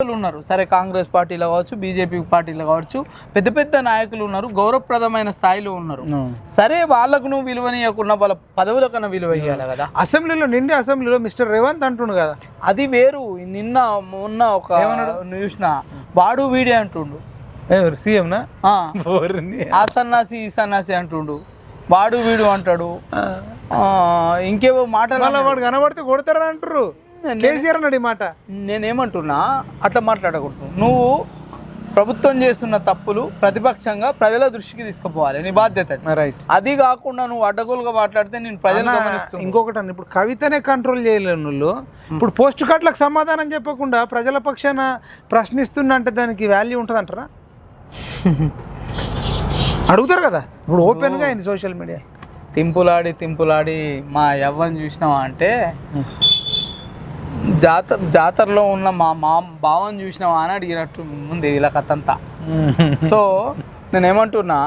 ఉన్నారు. సరే కాంగ్రెస్ పార్టీలో కావచ్చు బీజేపీ పార్టీలో కావచ్చు పెద్ద పెద్ద నాయకులు ఉన్నారు గౌరవప్రదమైన స్థాయిలో ఉన్నారు. సరే వాళ్ళకు నువ్వు విలువనియకుండా వాళ్ళ పదవుల కన్నా విలువ ఇవ్వాలి కదా? అసెంబ్లీలో నిండి అసెంబ్లీలో మిస్టర్ రేవంత్ అంటుండు కదా. అది వేరు. నిన్న మొన్న ఒక చూసిన వాడు వీడే అంటుండు. సీఎంనా ఆ, సన్నాసి ఈ సన్నాసి అంటుండు. వాడు వీడు అంటాడు. ఆ, ఇంకేవో మాటలు వాడు కనబడితే కొడతారని అంటారు కేసీఆర్ అన్నాడు ఈ మాట. నేనేమంటున్నా అట్లా మాట్లాడకూడదు. నువ్వు ప్రభుత్వం చేస్తున్న తప్పులు ప్రతిపక్షంగా ప్రజల దృష్టికి తీసుకుపోవాలి. నీ బాధ్యత. రైట్ అది కాకుండా నువ్వు అడ్డగోలుగా మాట్లాడితే నేను ప్రజలు ఇంకొకటి అన్న ఇప్పుడు కవితనే కంట్రోల్ చేయలేని వాళ్ళు ఇప్పుడు పోస్ట్ కార్డులకు సమాధానం చెప్పకుండా ప్రజల పక్షాన ప్రశ్నిస్తున్నా అంటే దానికి వాల్యూ ఉంటుంది అంటారా అడుగుతారు కదా. ఇప్పుడు ఓపెన్గా అయింది సోషల్ మీడియా తింపులాడి తింపులాడి మా యవ్వని చూసినావా అంటే జాతర జాతరలో ఉన్న మా మా భావం చూసినావా అని అడిగినట్టు ఉంది ఇలా కథంతా సో నేనేమంటున్నా